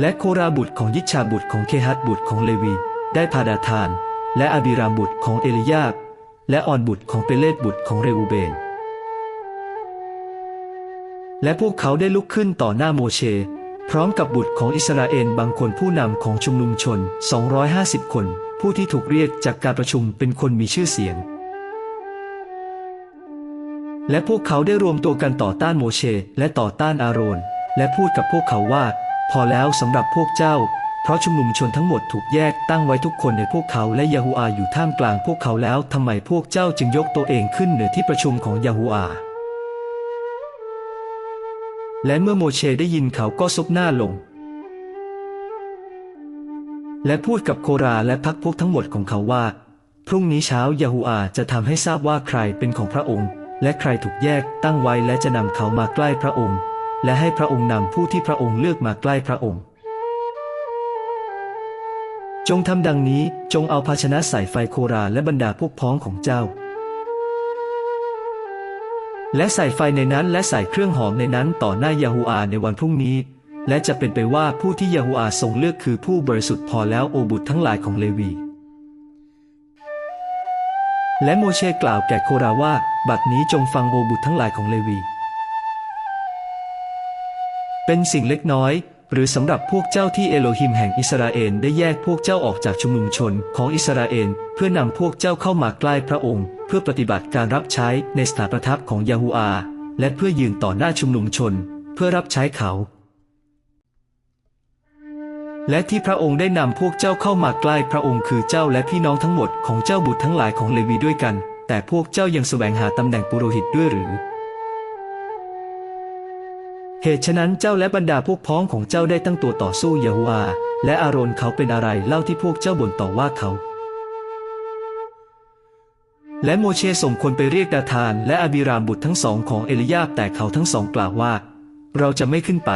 และโคราบุตรของยิชาบุตรของเคฮัตบุตรของเลวี ได้พาดาธาน และอาบิรามบุตรของเอลียาบและออนบุตรของเปเลตบุตรของเรอูเบน และพวกเขาได้ลุกขึ้นต่อหน้าโมเช พร้อมกับบุตรของอิสราเอลบางคนผู้นำของชุมนุมชน 250 คน ผู้ที่ถูกเรียกจากการประชุมเป็นคนมีชื่อเสียง และพวกเขาได้รวมตัวกันต่อต้านโมเชและต่อต้านอาโรน และพูดกับพวกเขาว่า พอแล้วสำหรับพวกเจ้า เพราะชุมนุมชนทั้งหมดถูกแยกตั้งไว้ทุกคนในพวกเขาและยาฮูอาอยู่ท่ามกลางพวกเขาแล้วทำไมพวกเจ้าจึงยกตัวเองขึ้นเหนือที่ประชุมของยาฮูอาและเมื่อโมเชได้ยินเขาก็ซบหน้าลง และพูดกับโคราและพักพวกทั้งหมดของเขาว่า พรุ่งนี้เช้ายาฮูอาจะทำให้ทราบว่าใครเป็นของพระองค์ และใครถูกแยกตั้งไว้และจะนำเขามาใกล้พระองค์ และให้พระองค์นำผู้ที่พระองค์เลือกมาใกล้พระองค์ จงทำดังนี้จงเอาภาชนะใส่ไฟโคราและบรรดาพวกพ้องของเจ้า และใส่ไฟในนั้นและใส่เครื่องหอมในนั้นต่อหน้ายาฮูอาในวันพรุ่งนี้ และจะเป็นไปว่าผู้ที่ยาฮูอาทรงเลือกคือผู้บริสุทธิ์พอแล้วโอบุตรทั้งหลายของเลวี และโมเชกล่าวแก่โคราว่า บัดนี้จงฟังโอบุตรทั้งหลายของเลวี เป็นสิ่งเล็กน้อย หรือสำหรับพวกเจ้าที่เอโลฮิมแห่งอิสราเอลได้แยกพวกเจ้าออกจากชุมนุมชนของอิสราเอลเพื่อนำพวกเจ้าเข้ามาใกล้พระองค์ เพื่อปฏิบัติการรับใช้ในสถานประทับของยาฮูอา และเพื่อยืนต่อหน้าชุมนุมชน เพื่อรับใช้เขา และที่พระองค์ได้นำพวกเจ้าเข้ามาใกล้พระองค์คือเจ้าและพี่น้องทั้งหมดของเจ้าบุตรทั้งหลายของเลวีด้วยกัน แต่พวกเจ้ายังแสวงหาตำแหน่งปุโรหิตด้วยหรือ เหตุฉะนั้นเจ้าและบรรดาพวกพ้องของเจ้าได้ตั้งตัวต่อสู้ยะฮูอาและอาโรนเขาเป็นอะไรเล่าที่พวกเจ้าบ่นต่อว่าเขา และโมเชส่งคนไปเรียกดาธาน และอาบิรามบุตรทั้งสองของเอลียาบแต่เขาทั้งสองกล่าวว่า เราจะไม่ขึ้นไป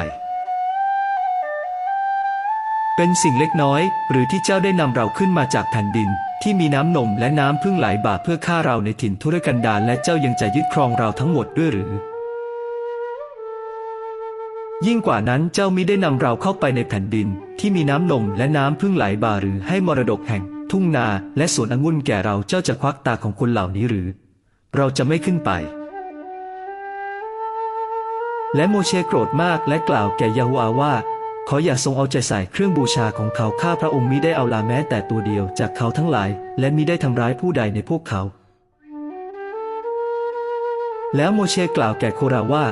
เป็นสิ่งเล็กน้อย หรือที่เจ้าได้นำเราขึ้นมาจากแผ่นดิน ที่มีน้ำนมและน้ำพึ่งไหลบ่าเพื่อฆ่าเราในถิ่นทุรกันดารและเจ้ายังจะยึดครองเราทั้งหมดด้วยหรือ ยิ่งกว่านั้นเจ้ามิได้นำเราเข้าไปในแผ่นดิน ที่มีน้ำนมและน้ำพึ่งไหลบ่าหรือให้มรดกแห่ง ทุ่งนาและสวนองุ่นแก่เราเจ้าจะควักตาของคนเหล่านี้หรือ เราจะไม่ขึ้นไป และโมเชโกรธมากและกล่าวแก่ยาฮูอาว่า ขออย่าทรงเอาใจใส่เครื่องบูชาของเขาข้าพระองค์มิได้เอาลาแม้แต่ตัวเดียวจากเขาทั้งหลาย และมิได้ทำร้ายผู้ใดในพวกเขา แล้วโมเชกล่าวแก่โคราว่า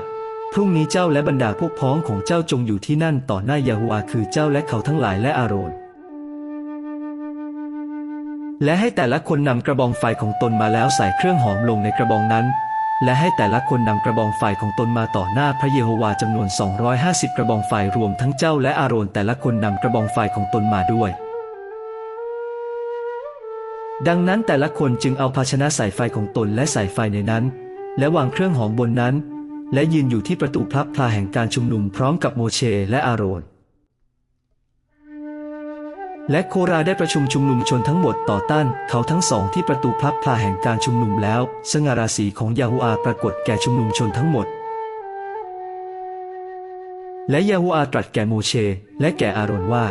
พรุ่งนี้เจ้าและบรรดาพวกพ้องของเจ้าจงอยู่ที่นั่นต่อหน้ายาฮูอาคือเจ้าและเขาทั้งหลายและอาโรน และให้แต่ละคนนำกระบองไฟของตนมาแล้วใส่เครื่องหอมลงในกระบองนั้น และให้แต่ละคนนำกระบองไฟของตนมาต่อหน้าพระเยโฮวาจำนวน 250 กระบองไฟรวมทั้งเจ้าและอาโรนแต่ละคนนำกระบองไฟของตนมาด้วยดังนั้นแต่ละคนจึงเอาภาชนะใส่ไฟของตนและใส่ไฟในนั้น และวางเครื่องหอมบนนั้น และยืนอยู่ที่ประตูพลับพลาแห่งการชุมนุมพร้อมกับโมเชและอาโรน และโคราได้ประชุมชุมนุมชนทั้งหมดต่อต้านเขาทั้งสองที่ประตูพลับพลาแห่งการชุมนุมแล้ว สง่าราศีของยาฮูอาปรากฏแก่ชุมนุมชนทั้งหมด และยาฮูอาตรัสแก่โมเชและแก่อาโรนว่า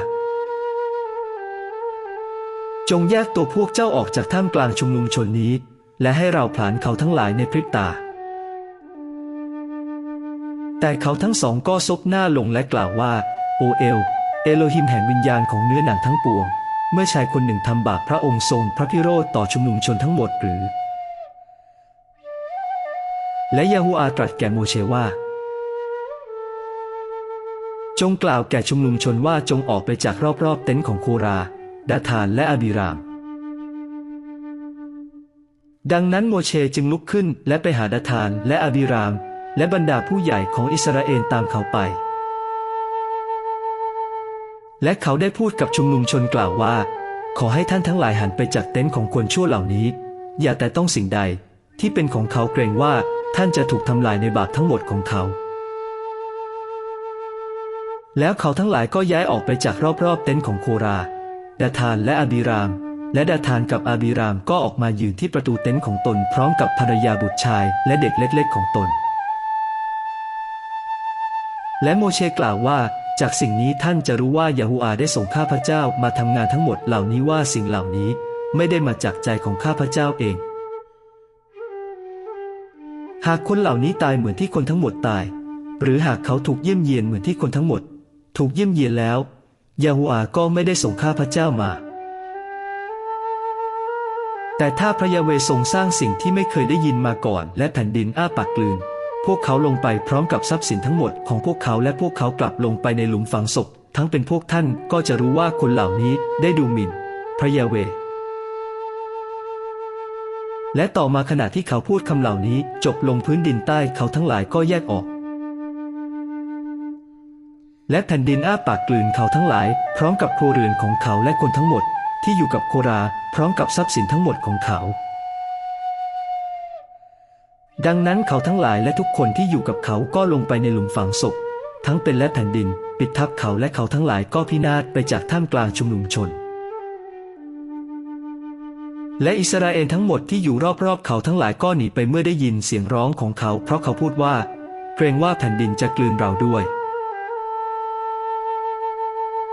จงแยกตัวพวกเจ้าออกจากท่ามกลางชุมนุมชนนี้ และให้เราผลาญเขาทั้งหลายในพริบตา แต่เขาทั้งสองก็ซบหน้าลงและกล่าวว่า โอเอล เอโลฮิมแห่งวิญญาณของเนื้อหนังทั้งปวง เมื่อชายคนหนึ่งทำบาปพระองค์ทรงพระพิโรธต่อชุมนุมชนทั้งหมดหรือ และยาฮูอาตรัสแก่โมเชว่า จงกล่าวแก่ชุมนุมชนว่าจงออกไปจากรอบๆเต็นท์ของโคราดาธานและอาบิรามดังนั้นโมเชจึงลุกขึ้นและไปหาดาธานและอาบิราม และบรรดาผู้ใหญ่ของอิสราเอลตามเขาไป และเขาได้พูดกับชุมนุมชนกล่าวว่า ขอให้ท่านทั้งหลายหันไปจากเต็นท์ของคนชั่วเหล่านี้ อย่าแต่ต้องสิ่งใดที่เป็นของเขาเกรงว่าท่านจะถูกทำลายในบาปทั้งหมดของเขา แล้วเขาทั้งหลายก็ย้ายออกไปจากรอบๆเต็นท์ของโคราดาธานและอาบิราม และดาธานกับอาบิรามก็ออกมายืนที่ประตูเต็นท์ของตนพร้อมกับภรรยาบุตรชายและเด็กเล็กๆของตน และโมเชกล่าวว่า จากสิ่งนี้ท่านจะรู้ว่ายาฮูอาได้ส่งข้าพเจ้ามาทำงานทั้งหมดเหล่านี้ว่าสิ่งเหล่านี้ไม่ได้มาจากใจของข้าพเจ้าเอง หากคนเหล่านี้ตายเหมือนที่คนทั้งหมดตาย หรือหากเขาถูกเยี่ยมเยียนเหมือนที่คนทั้งหมด ถูกเยี่ยมเยียนแล้วยาฮูอาก็ไม่ได้ส่งข้าพเจ้ามา แต่ถ้าพระยาเวทรงสร้างสิ่งที่ไม่เคยได้ยินมาก่อน และแผ่นดินอ้าปากกลืน พวกเขาลงไปพร้อมกับทรัพย์สินทั้งหมดของพวกเขาและพวกเขากลับลงไปในหลุมฝังศพ ทั้งเป็นพวกท่านก็จะรู้ว่าคนเหล่านี้ได้ดูหมิ่น พระยาเว และต่อมาขณะที่เขาพูดคำเหล่านี้ จบลงพื้นดินใต้เขาทั้งหลายก็แยกออก และแผ่นดินอ้าปากกลืนเขาทั้งหลาย พร้อมกับครัวเรือนของเขาและคนทั้งหมด ที่อยู่กับโครา พร้อมกับทรัพย์สินทั้งหมดของเขา ดังนั้นเขาทั้งหลายและทุกคนที่อยู่กับเขาก็ลงไปในหลุมฝังศพ ทั้งเป็นและแผ่นดิน ปิดทับเขาและเขาทั้งหลายก็พินาศไปจากท่ามกลางชุมนุมชน และอิสราเอลทั้งหมดที่อยู่รอบๆ เขาทั้งหลายก็หนีไปเมื่อได้ยินเสียงร้องของเขา เพราะเขาพูดว่า เกรงว่าแผ่นดินจะกลืนเราด้วย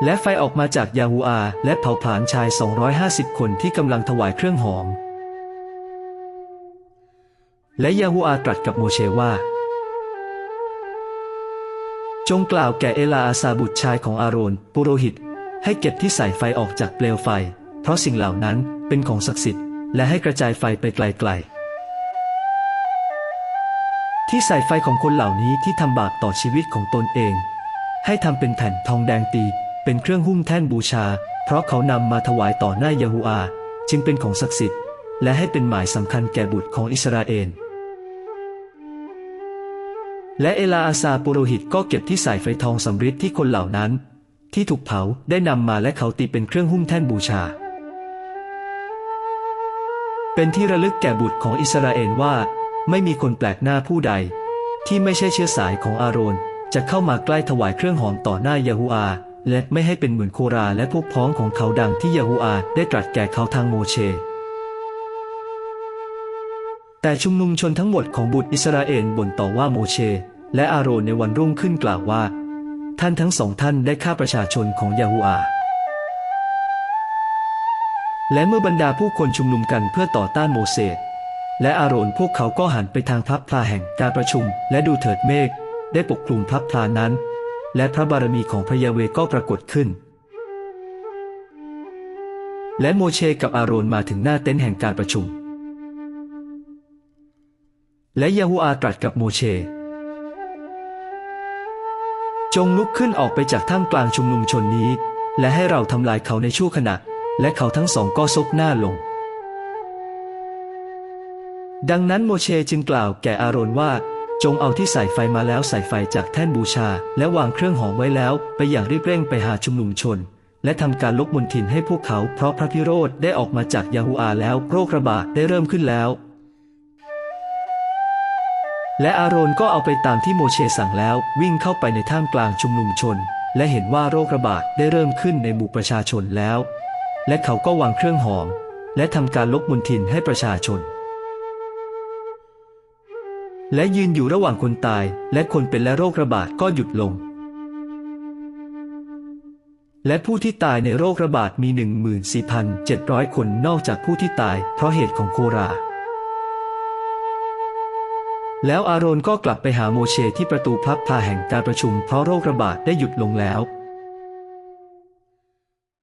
และไฟออกมาจากยาฮูอาและเผาผลาญชาย 250 คนที่กำลังถวายเครื่องหอม และยาฮูอาตรัสกับโมเชว่า จงกล่าวแก่เอลาอาซาบุตรชายของอาโรนปุโรหิต ให้เก็บที่ใส่ไฟออกจากเปลวไฟ เพราะสิ่งเหล่านั้นเป็นของศักดิ์สิทธิ์และให้กระจายไฟไปไกลๆ ที่ใส่ไฟของคนเหล่านี้ที่ทำบาปต่อชีวิตของตนเอง ให้ทำเป็นแผ่นทองแดงตี เป็นเครื่องหุ้มแท่นบูชา เพราะเขานำมาถวายต่อหน้ายาฮูอา จึงเป็นของศักดิ์สิทธิ์และให้เป็นหมายสำคัญแก่บุตรของอิสราเอล และเอลาอาซาปุโรหิตก็เก็บที่ใส่ไฟทองสำริดที่คนเหล่านั้น ที่ถูกเผาได้นำมาและเขาตีเป็นเครื่องหุ้มแท่นบูชา เป็นที่ระลึกแก่บุตรของอิสราเอลว่า ไม่มีคนแปลกหน้าผู้ใด ที่ไม่ใช่เชื้อสายของอาโรน จะเข้ามาใกล้ถวายเครื่องหอมต่อหน้ายาฮูอา และไม่ให้เป็นเหมือนโคราและพวกพ้องของเขาดังที่ยาฮูอาได้ตรัสแก่เขาทางโมเชแต่ชุมนุมชนทั้งหมดของบุตรอิสราเอลบ่นต่อว่าโมเช และอาโรนในวันรุ่งขึ้นกล่าวว่า ท่านทั้งสองท่านได้ฆ่าประชาชนของยาฮูอาและเมื่อบรรดาผู้คนชุมนุมกันเพื่อต่อต้านโมเสสและอาโรนพวกเขาก็หันไปทางพระพลาแห่งการประชุม และดูเถิดเมฆได้ปกคลุมพระพลานั้น และพระบารมีของพระยาเวก็ปรากฏขึ้น และโมเชกับอาโรนมาถึงหน้าเต็นท์แห่งการประชุม และยาฮูอาตรัสกับโมเช จงลุกขึ้นออกไปจากท่ามกลางชุมนุมชนนี้ และให้เราทำลายเขาในชั่วขณะ และเขาทั้งสองก็ซบหน้าลง ดังนั้นโมเชจึงกล่าวแก่อาโรนว่า จงเอาที่ใส่ไฟมาแล้วใส่ไฟจากแท่นบูชา และวางเครื่องหอมไว้แล้วไปอย่างรีบเร่งไปหาชุมนุมชน และทำการลบมนทินให้พวกเขาเพราะพระพิโรธได้ออกมาจากยาฮูอาแล้วโรคระบาดได้เริ่มขึ้นแล้ว และอาโรนก็เอาไปตามที่โมเชสั่งแล้ว วิ่งเข้าไปในท่ามกลางชุมนุมชน และเห็นว่าโรคระบาดได้เริ่มขึ้นในหมู่ประชาชนแล้ว และเขาก็วางเครื่องหอม และทำการลบมนทินให้ประชาชน และยืนอยู่ระหว่างคนตาย และคนเป็นและโรคระบาดก็หยุดลง และผู้ที่ตายในโรคระบาดมี 14,700 คนนอกจากผู้ที่ตายเพราะเหตุของโครา แล้วอาโรนก็กลับไปหาโมเชที่ประตูพระพาแห่งการประชุมเพราะโรคระบาดได้หยุดลงแล้ว